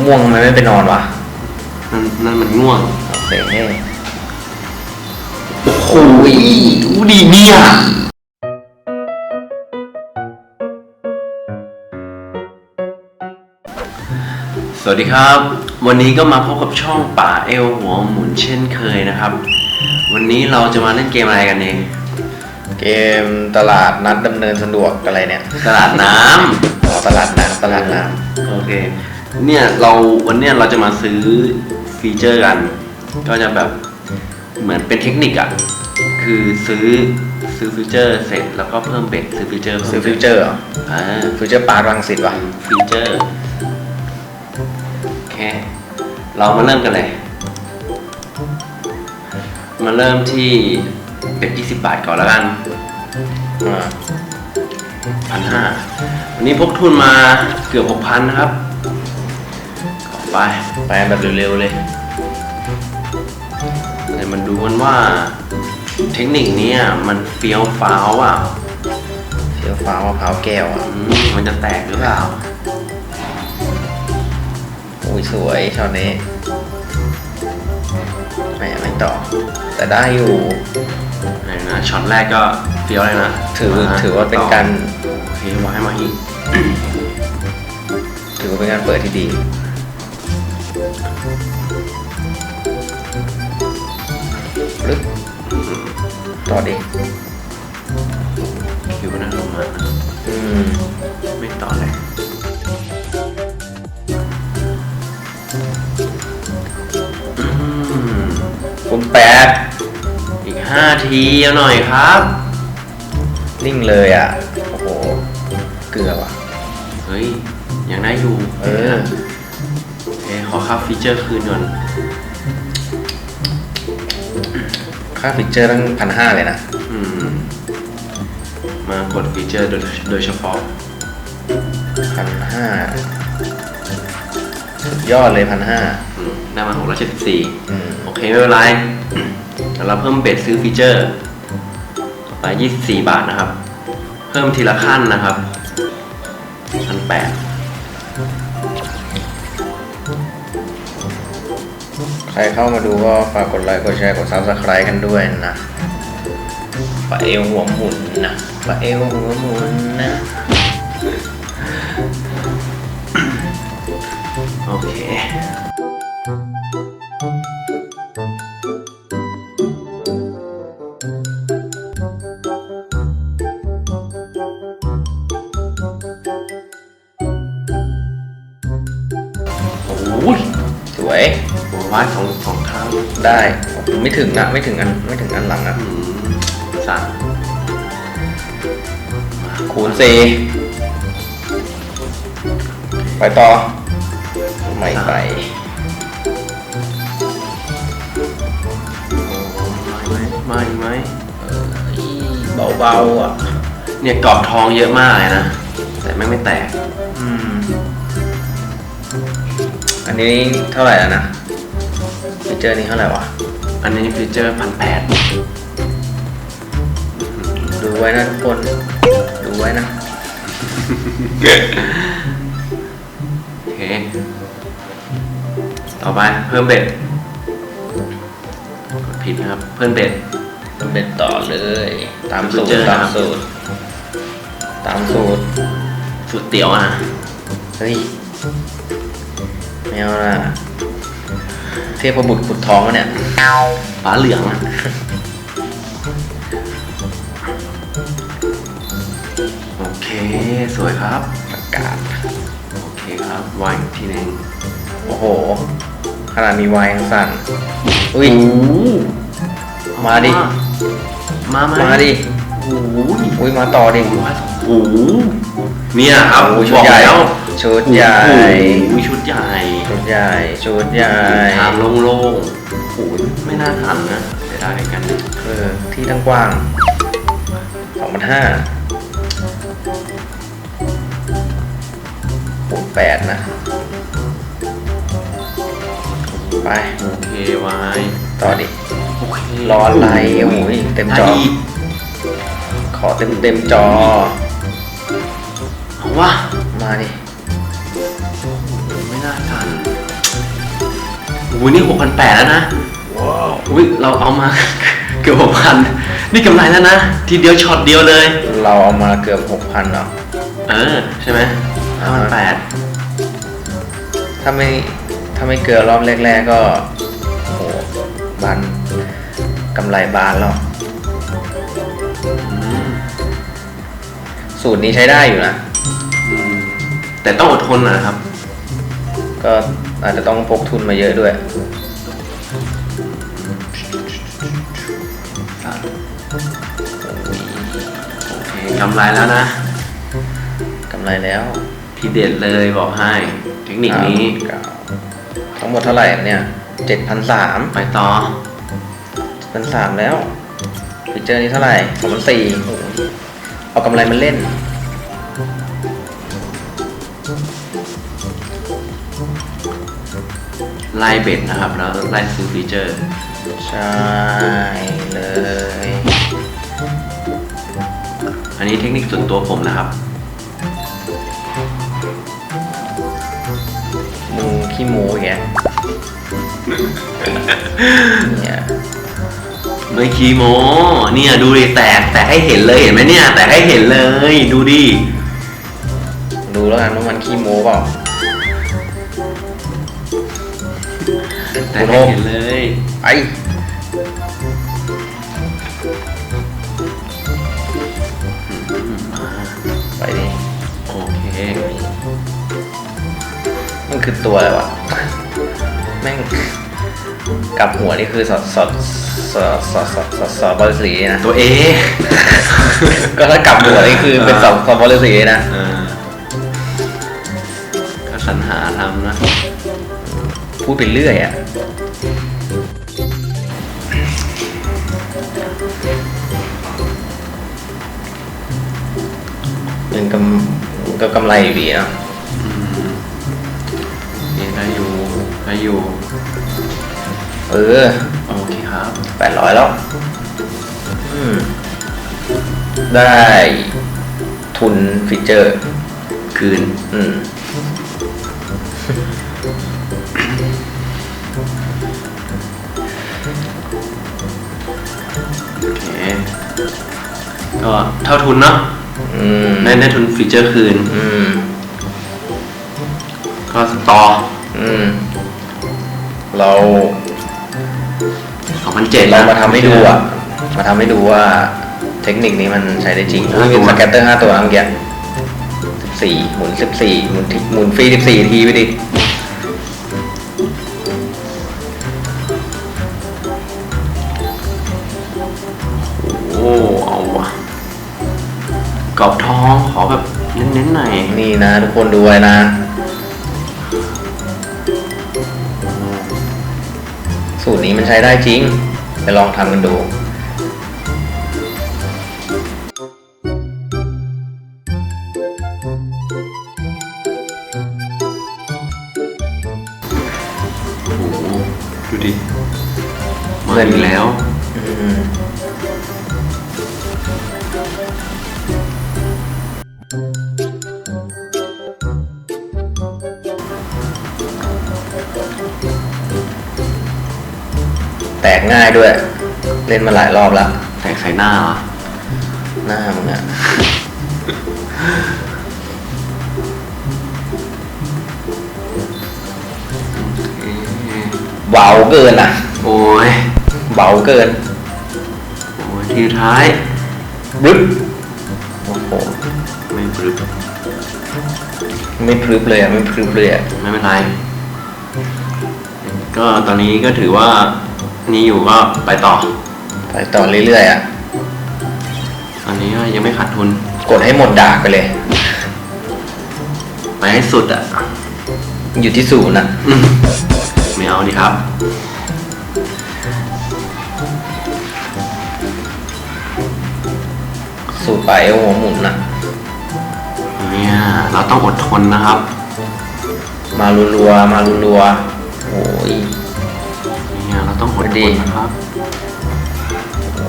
ม่วงทำไมไม่ไปนอนวะนั่นนั่นมันง่วงโอเคโอ้โหดูดีเนี่ยสวัสดีครับ วันนี้ก็มาพบกับช่องป่าเอลหัวหมุนเช่นเคยนะครับ วันนี้เราจะมาเล่นเกมอะไรกันเองเกมตลาดนัดดำเนินสะดวกอะไรเนี่ย ตลาดน้อ๋อตลาดน้ำำตลาดน้โอเค เนี่ยเราวันเนี้ยเราจะมาซื้อฟีเจอร์กัน ก็จะแบบเหมือนเป็นเทคนิคอะคือซื้อซื้อฟีเจอร์เสร็จแล้วก็เพิ่มเบ็ดซื้อฟีเจอร์ำเพิ่ซื้อมฟิเบ็วดเจอร์เหรออ่าฟิวเจอร์ปาร์ครังสิตวะฟีเจอร์โอเค เรามาเริ่มกันเลย มาเริ่มที่เป็ด20 บาทก่อนแล้วกันอ่าพันห้าวันนี้พกทุนมาเกือบ 6,000 นะครับต่อ ไป ไปแบบเร็วๆเลยเดี๋ยวมันดูกันว่า เทคนิคเนี้ยมันเฟี้ยวฟ้าวอะเชียวฟ้ามะพร้าวแก้วอะอืมมันจะแตกหรือเปล่าอุ้ยสวยช็อตนี้แหมไม่ต่อ แต่ได้อยู่ไหนนะช็อตแรกก็เฟี้ยวเลยนะถือมถือว่าเป็นการโอเควางให้มาอีกถือว่าเป็นการเปิดที่ดี ลึกต่อดิคิวนะลงมานะอืม ไม่ต่อเลยอืมคุณแปดอีกห้าทีเอาหน่อยครับ นิ่งเลยอะ โอ้โห เกลือว่ะ เฮ้ย ยังได้อยู่ เออโอเค ขอค่าฟีเจอร์คืนก่อนค่าฟิกเจอร์ตั้งพันห้าเลยนะ อืม มากดฟีเจอร์โดยโดยเฉพาะพันห้าสุดยอดเลยพันห้าอืมได้มา674อืมโอเค ไม่เป็นไรเดี๋ยวเราเพิ่มเบ็ดซื้อฟีเจอร์ต่อไป24บาทนะครับ เพิ่มทีละขั้นนะครับพันแปด ใครเข้ามาดูก็ฝากกดไลค์ กดแชร์ กดซับสไคร b e กันด้วยนะปะเอวหัวหมุนนะปะเอวหัวหมุนนะ โอเค โอ้ยสองสองครั้งได้ไม่ถึงนะไม่ถึงอันไม่ถึงอันหลังอะอืมสั่งคูณสี่ไปต่อ ไม่ไปมาอีกไหมเบาๆอะ เนี่ยกรอบทองเยอะมากเลยนะ แต่ไม่งไม่แตก อืม อันนี้เท่าไหร่แล้วนะฟี เจอร์นี้เท่าไหร่วะ อันนี้ฟีเจอร์พันแปดดูไว้นะทุกคน ดูไว้นะ โอเค ต่อไปเพิ่มเบ็ดกดผิดนะครับ เพิ่มเบ็ดมันเป็นต่อเลย ตามสูตเจรอตามครับสูตร ตามสูตรสุดเตี๋ยวอะเฮ้ยไม่เอาละ เทพบุตรขุดทองแล้วเนี่ยฟ้าเหลืองอะโอเค สวยครับประกาศ โอเคครับวางอีกทีหนึงโอ้โห ขนาดมีวายยังสั่น อุ้ย มาดิ มาไหมมาดิโอ้ยอุ้ยมาต่อดิโอ้โหเนี่ยครับโอ้ยชุบดอกใหญ่แล้วชุดใหญ่ โอ้โหชุดใหญ่ ชุดใหญ่ชุดใหญ่ชามโล่งๆโอ้ยไม่น่าทันนะเสียดายกันเออที่ทั้งกว้างสองพันห้าปูนแปดนะ ไป โอเคไว้ต่อดิโอเครออะไรโอ้โหเต็มจอได้กขอเต็มเต็มจอ เอาวะมาดิ อ้ยนี่หกพันแปดแล้วนะอุ้ยเราเอามา เกือบหกพันนี่กำไรแล้วนะ ทีเดียวช็อตเดียวเลย เราเอามาเกือบหกพันเนาะเออ ใช่ไหมห้าพันแปดถ้าไม่ถ้าไม่เกินรอบแรก ๆก็โอ้โหบานกำไรบานแล้วสูตรนี้ใช้ได้อยู่นะแต่ต้องอดทนนะครับ ก็อาจจะต้องพกทุนมาเยอะด้วยโอเคกำไรแล้วนะกำไรแล้วทีเด็ดเลยบอกให้ เทคนิคนี้เก้าทั้งหมดเท่าไหร่เนี่ยเจ็ดพันสามไปต่อพันสามแล้วฟีเจอร์นี้เท่าไหร่สองพันสี่เอากำไรมาเล่น ไล่เบ็ดนะครับ แล้วไล่ซื้อฟีเจอร์ใช่เลย อันนี้เทคนิคส่วนตัวผมนะครับมึงขี้โม้แกเนี่ยไม่คีโมเนี่ยดูดิแตกแตกให้เห็นเลยเห็นไหมเนี่ย แตกให้เห็นเลยดูดิดูแล้วกันว่ามันขี้โม้เปล่า แตกให้เห็นเลยไอ้ไปดิโอเค มันคือตัวอะไรวะ แม่งกลับหัวนี่คือสอดสอดสอดสอดสอดสอดสอดบอลสีนะ ตัวเอ ก็ถ้ากลับหัวนี่คือเป็นสองสอดบอลสีนะเออก็สรรหาทำนะ พูดไปเรื่อยอะมันกำก็กำไรอยู่ดีเนาะนี่ได้อยู่ได้อยู่ เออ โอเคครับแปดร้อยแล้ว อืม ได้ทุนฟีเจอร์ คืน อืม ก็เท่าทุนเนาะอืมได้ได้ทุนฟีเจอร์คืน อืมก็สตออืมเรา2007เรามาทำให้ดูอะ มาทำให้ดูว่าเทคนิคนี้มันใช้ได้จริงอุ้ยมีสแกตเตอร์ห้าตัวเมื่อกี้สิบสี่หมุนสิบสี่หมุนทิหมุนฟรีสิบสี่ทีไปดิ กรอบทองขอแบบเน้นๆหน่อยนี่นะทุกคนดูไว้นะสูตรนี้มันใช้ได้จริง ไปลองทำกันดู โอ้โหดูดิมาอีกแล้ว อืม แตกง่ายด้วย เล่นมาหลายรอบแล้ว แตกใส่หน้าเหรอหน้ามึงอะเบาเกินอะโอ้ยเบาเกิน โอ้ยทีท้ายบึ๊บโอ้โหไม่ปรึบไม่พรึบเลยอะไม่พรึบเลยอะไม่เป็นไร ก็ตอนนี้ก็ถือว่า นี่อยู่ก็ไปต่อ ไปต่อเรื่อยๆอะ ตอนนี้ก็ยังไม่ขาดทุน กดให้หมดดากไปเลย ไปให้สุดอะ อยู่ที่ศูนย์อะอืมไม่เอาดีครับ สูตรไปเอาหัวหมุนอะ เนี่ยเราต้องอดทนนะครับ มารัวๆมารัวๆโอ้ยเนี่ยเรา ต้องอดดีทนนะครับ โอ้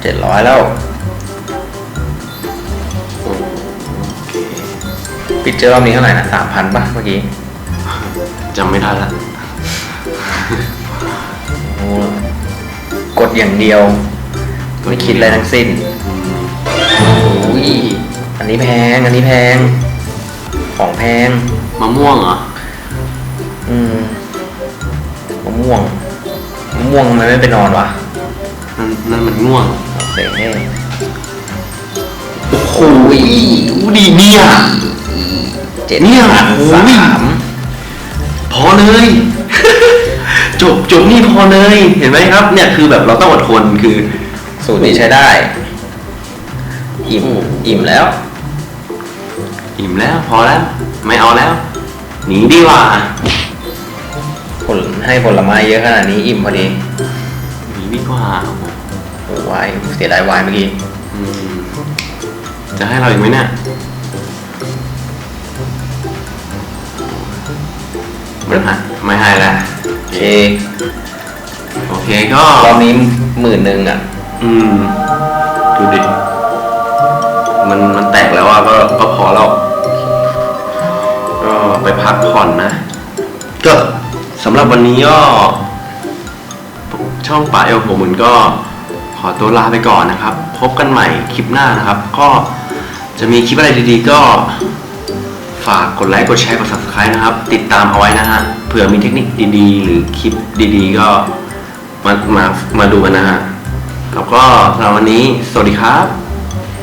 เจ็ดร้อยแล้วโอเคปิดเจอรอบนี้เท่าไหร่นะสามพันป่ะเมื่อกี้จำไม่ได้ละโอ้กดอย่างเดียว ไม่คิดอะไรทั้งสิ้นอุ้ยอันนี้แพง อันนี้แพง ของแพง มะม่วงเหรออื มะม่วงมะม่วงทำไมไม่ไปนอนวะนั่นนั่นมันง่วงโอเคโอ้โหดูดีเนี่ยเจ็ดเนี่ยพันโอ้สยามพอเลย จบจบนี่พอเลย เห็นไหมครับ เนี่ยคือแบบเราต้องอดทนคือสูตรนี้ใช้ได้ อิ่มอิ่มแล้ว อิ่มแล้ว พอแล้ว ไม่เอาแล้วหนีดีกว่า ผลให้ผลไม้เยอะขนาดนี้อิ่มพอดีหนีดีกว่าโอ้โหโอ้วายเสียดายวายเมื่อกี้อืมจะให้เราอีกไหมเนี่ยไม่ให้ไม่ให้แล้วโอเคโอเคก็รอบนี้หมื่นหนึ่งอะ อืมดูดิมันมันแตกแล้วอะก็ก็พอแล้วก็ไปพักผ่อนนะก็ สำหรับวันนี้ก็ช่องป่าเอลผมมุนก็ขอตัวลาไปก่อนนะครับ พบกันใหม่คลิปหน้านะครับ ก็จะมีคลิปอะไรดีๆ ก็ฝากกดไลค์กดแชร์กด subscribe นะครับ ติดตามเอาไว้นะฮะเผื่อมีเทคนิคดีๆ หรือคลิปดีๆ ก็มามามาดูกันนะฮะแล้วก็สำหรับวันนี้สวัสดีครับ